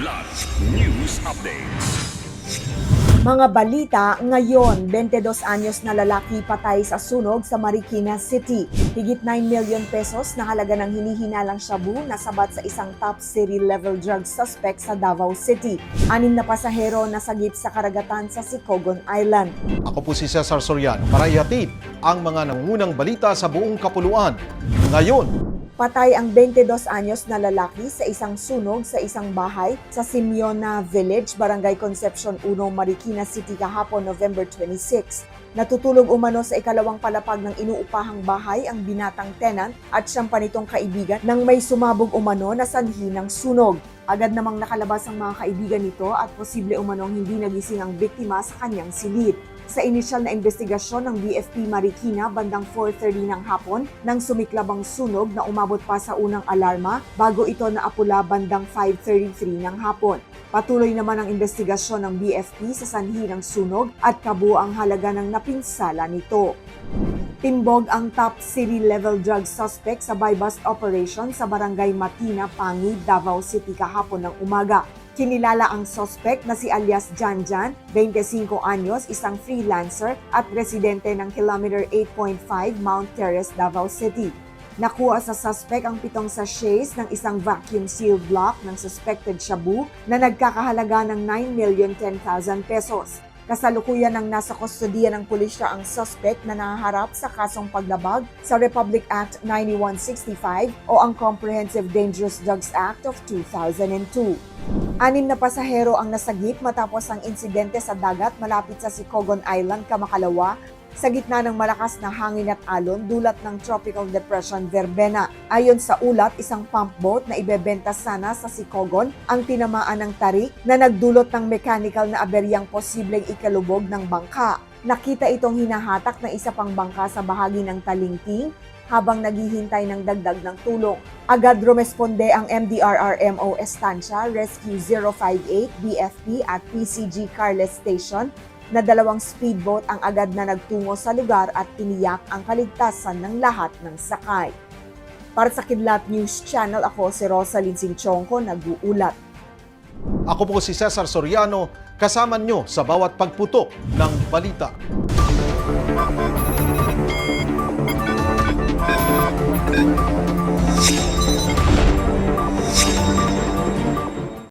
Kidlat News Updates. Mga balita ngayon, 22 anyos na lalaki patay sa sunog sa Marikina City. Higit 9 million pesos na halaga ng hinihinalang shabu na sabat sa isang top city level drug suspect sa Davao City. Anim na pasahero nasagip sa karagatan sa Sicogon Island. Ako po si Cesar Soriano para ihatid ang mga nangungunang balita sa buong kapuluan. Ngayon, Patay ang 22 anyos na lalaki sa isang sunog sa isang bahay sa Simeona Village, Barangay Concepcion 1, Marikina City kahapon November 26. Natutulog umano sa ikalawang palapag ng inuupahang bahay ang binatang tenant at siyang panitong kaibigan nang may sumabog umano na sanhi ng sunog. Agad namang nakalabas ang mga kaibigan nito at posible umanong hindi nagising ang biktima sa kanyang silid. Sa inisyal na investigasyon ng BFP Marikina bandang 4.30 ng hapon nang sumiklab ang sunog na umabot pa sa unang alarma bago ito naapula bandang 5.33 ng hapon. Patuloy naman ang investigasyon ng BFP sa sanhi ng sunog at kabuang halaga ng napinsala nito. Timbog ang top city level drug suspect sa buy bust operation sa barangay Matina, Pangi, Davao City kahapon ng umaga. Kinilala ang suspect na si alias Jan Jan, 25 anyos, isang freelancer at residente ng kilometer 8.5 Mount Terrace, Davao City. Nakuha sa suspect ang pitong sachets ng isang vacuum sealed block ng suspected shabu na nagkakahalaga ng 9,010,000 pesos. Kasalukuyan ng nasa kustodiya ng pulisya ang suspect na nahaharap sa kasong paglabag sa Republic Act 9165 o ang Comprehensive Dangerous Drugs Act of 2002. Anim na pasahero ang nasagip matapos ang insidente sa dagat malapit sa Sicogon Island, Kamakalawa sa gitna ng malakas na hangin at alon dulot ng Tropical Depression Verbena. Ayon sa ulat, isang pump boat na ibebenta sana sa Sicogon ang tinamaan ng tarik na nagdulot ng mechanical na aberyang posibleng ikalubog ng bangka. Nakita itong hinahatak ng isa pang bangka sa bahagi ng talingting habang naghihintay ng dagdag ng tulong. Agad rumesponde ang MDRRMO Estancia Rescue 058 BFP at PCG Carles Station na dalawang speedboat ang agad na nagtungo sa lugar at tiniyak ang kaligtasan ng lahat ng sakay. Para sa Kidlat News Channel, ako si Rosalyn Sinchonko, nag-uulat. ako po si Cesar Soriano, kasama nyo sa bawat pagputok ng balita.